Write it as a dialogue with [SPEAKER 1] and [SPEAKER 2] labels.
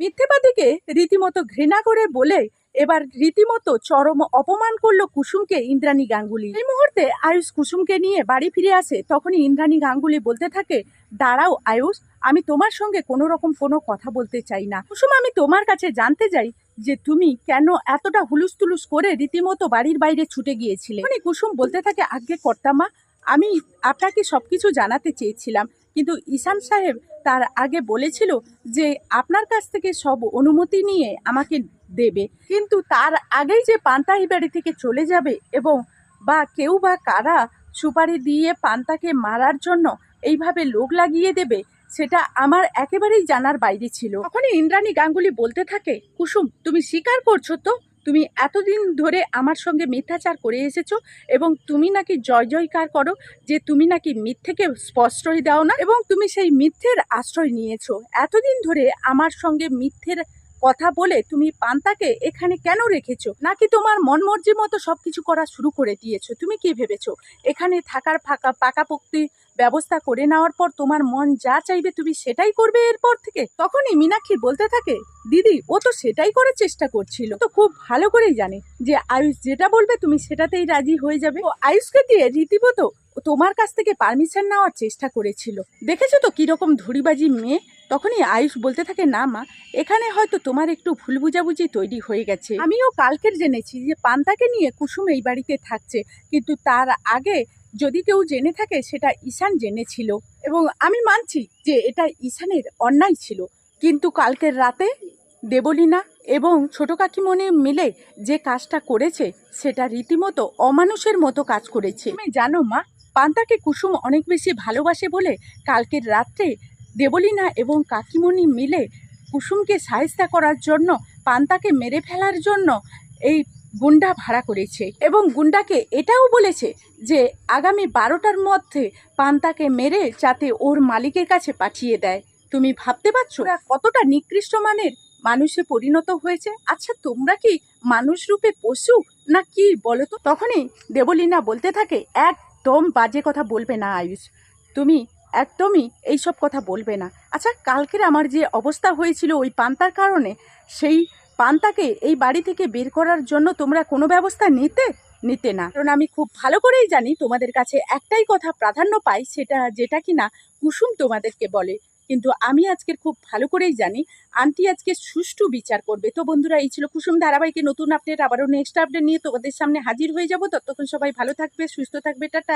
[SPEAKER 1] মিথ্যেবাদীকে রীতিমতো ঘৃণা করে বলে এবার রীতিমতো চরম অপমান করল কুসুমকে ইন্দ্রাণী গাঙ্গুলি। এই মুহূর্তে আয়ুষ কুসুমকে নিয়ে বাড়ি ফিরে আসে, তখনই ইন্দ্রাণী গাঙ্গুলি বলতে থাকে, দাঁড়াও আয়ুষ, আমি তোমার সঙ্গে কোনো রকম কোনো কথা বলতে চাই না। কুসুম, আমি তোমার কাছে জানতে চাই যে তুমি কেন এতটা হুলুস তুলুস করে রীতিমতো বাড়ির বাইরে ছুটে গিয়েছিলে? কুসুম বলতে থাকে আগে কর্তামা, আমি আপনাকে সবকিছু জানাতে চেয়েছিলাম। কিন্তু ঈশান সাহেব তার আগে বলেছিল যে আপনার কাছ থেকে সব অনুমতি নিয়ে আমাকে দেবে। কিন্তু তার আগেই যে পান্তাহি বাড়ি থেকে চলে যাবে এবং বা কেউ বা কারা সুপারি দিয়ে পান্তাকে মারার জন্য এইভাবে লোক লাগিয়ে দেবে, সেটা আমার একেবারেই জানার বাইরে ছিল। তখনই ইন্দ্রাণী গাঙ্গুলি বলতে থাকে, কুসুম, তুমি স্বীকার করছ তো? তুমি এতদিন ধরে আমার সঙ্গে মিথ্যাচার করে এসেছ এবং তুমি নাকি জয় জয়কার করো, যে তুমি নাকি মিথ্যেকে স্পষ্টই দাও না এবং তুমি সেই মিথ্যের আশ্রয় নিয়েছো। এতদিন ধরে আমার সঙ্গে মিথ্যের কথা বলে তুমি পান্তাকে এখানে কেন রেখেছো? নাকি তোমার মন মর্জি মতো সবকিছু করা শুরু করে দিয়েছ? তুমি কি ভেবেছো? এখানে থাকার ফাঁকা পাকাপোক্তি ব্যবস্থা করে নেওয়ার পর তোমার মন যা চাইবে তুমি সেটাই করবে এরপর থেকে। তখনই মীনাক্ষী বলতে থাকে, দিদি, ও তো সেটাই করার চেষ্টা করছিল। তো খুব ভালো করেই জানে যে আয়ুষ যেটা বলবে তুমি সেটাতেই রাজি হয়ে যাবে। ও আয়ুষকে দিয়ে রীতিমতো তোমার কাছ থেকে পারমিশন নেওয়ার চেষ্টা করেছিল। দেখেছ তো কীরকম ধুড়িবাজি মেয়ে? তখনই আয়ুষ বলতে থাকে, না মা, এখানে হয়তো তোমার একটু ভুল বুঝাবুঝি তৈরি হয়ে গেছে। আমিও কালকের জেনেছি যে পান্তাকে নিয়ে কুসুম এই বাড়িতে থাকছে। কিন্তু তার আগে যদি কেউ জেনে থাকে সেটা ঈশান জেনেছিল এবং আমি মানছি যে এটা ঈশানের অন্যায় ছিল। কিন্তু কালকের রাতে দেবলীনা এবং ছোট কাকিমণি মিলে যে কাজটা করেছে, সেটা রীতিমতো অমানুষের মতো কাজ করেছে। তুমি জানো মা, পান্তাকে কুসুম অনেক বেশি ভালোবাসে বলে কালকের রাত্রে দেবলীনা এবং কাকিমণি মিলে কুসুমকে সাহেস্তা করার জন্য, পান্তাকে মেরে ফেলার জন্য এই গুন্ডা ভাড়া করেছে এবং গুন্ডাকে এটাও বলেছে যে আগামী বারোটার মধ্যে পান্তাকে মেরে যাতে ওর মালিকের কাছে পাঠিয়ে দেয়। তুমি ভাবতে পারছ কতটা নিকৃষ্ট মানের মানুষে পরিণত হয়েছে? আচ্ছা তোমরা কি মানুষ রূপে পশু না কি বলো তো? তখনই দেবলীনা বলতে থাকে, একদম বাজে কথা বলবে না আয়ুষ। তুমি একদমই এইসব কথা বলবে না। আচ্ছা কালকের আমার যে অবস্থা হয়েছিল ওই পান্তার কারণে সেই পান্তাকে এই বাড়ি থেকে বের করার জন্য তোমরা কোনো ব্যবস্থা নিতে? নিতে না। কারণ আমি খুব ভালো করেই জানি তোমাদের কাছে একটাই কথা প্রাধান্য পাই, সেটা যেটা কিনা কুসুম তোমাদেরকে বলে। কিন্তু আমি আজকের খুব ভালো করেই জানি, আন্টি আজকে সুষ্ঠু বিচার করবে। তো বন্ধুরা, এই ছিল কুসুম ধারাবাহিকে নতুন আপডেট। আবারও নেক্সট আপডেট নিয়ে তোমাদের সামনে হাজির হয়ে যাব। ততক্ষণ সবাই ভালো থাকবে, সুস্থ থাকবে। টাটা।